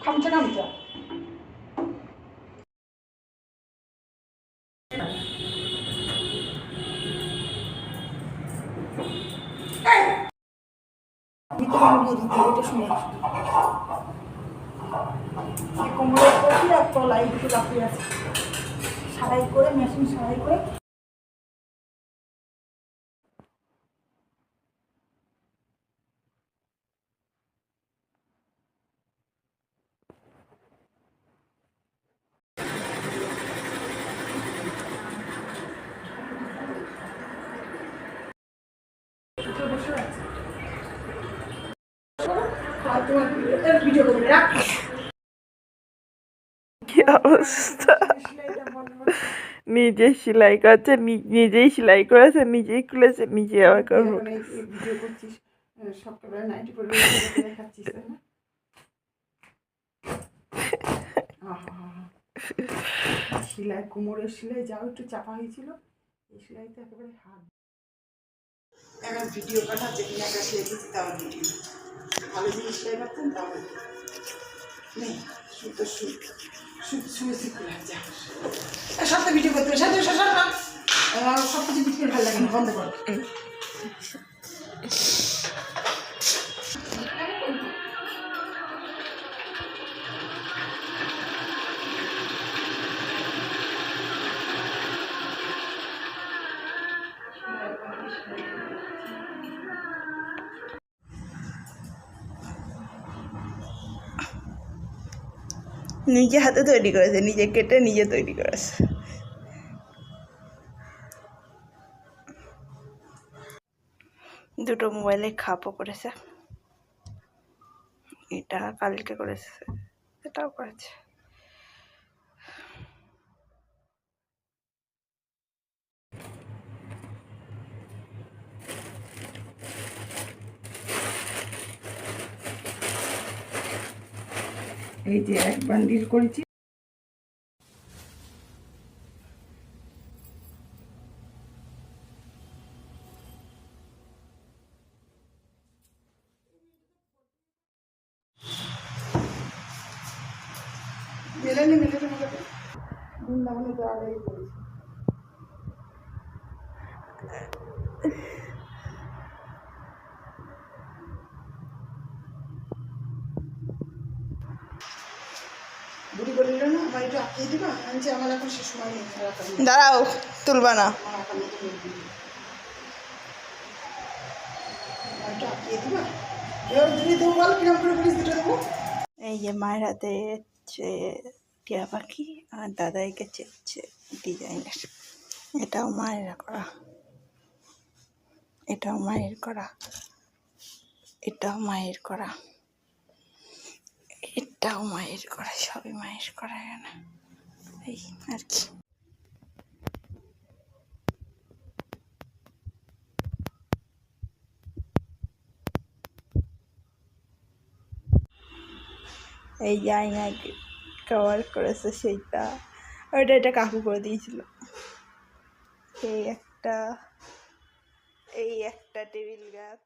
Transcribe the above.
খামচা খামচা সারাই করে মেশিন সারাই করে কি অবস্থা? নিজে সেলাই করছে নিজেই সেলাই করেছে, নিজেই খুলেছে, নিজে আবার করব সেলাই, কোমরের সেলাই যাও একটু চাপা হয়েছিল, এই একেবারে হাত এখন ভিডিও পাঠাচ্ছে কিনা একটা দিচ্ছি তাও ভিডিও ভালো জিনিস সেলাই করতেন তাহলে নেই। সুতো ভিডিও করতে সব কিছু ভিডিও ভালো লাগে বন্ধ কর। নিজে হাতে তৈরি করেছে, নিজে কেটে নিজে তৈরি করেছে। দুটো মোবাইলে খাপও করেছে এটা কালকে করেছে, এটাও করেছে। এই যে এক বান্ডিল করেছি মেলেনি মেলেনি মেলেনি বৃন্দাবনে তো আগেই করেছি বুড়ি বলিল না আমার একটু আঁকিয়ে দিবা? আমি আমার এখন সে সময় নেই আর আঁকার নেই। দাঁড়াও তুলবা না। এই যে মায়ের হাতে টিয়া পাখি আর দাদা এঁকেছে হচ্ছে ডিজাইনের। এটাও মায়ের করা। এটাও মায়ের করা। এটাও মায়ের করা। এটাও মায়ের করা, সবই মায়ের করা এখানে এই আর কি। এই জায়গা কভার করেছে সেইটা। ওইটা এটা কাকু করে দিয়েছিল। এই একটা এই একটা টেবিল গাছ।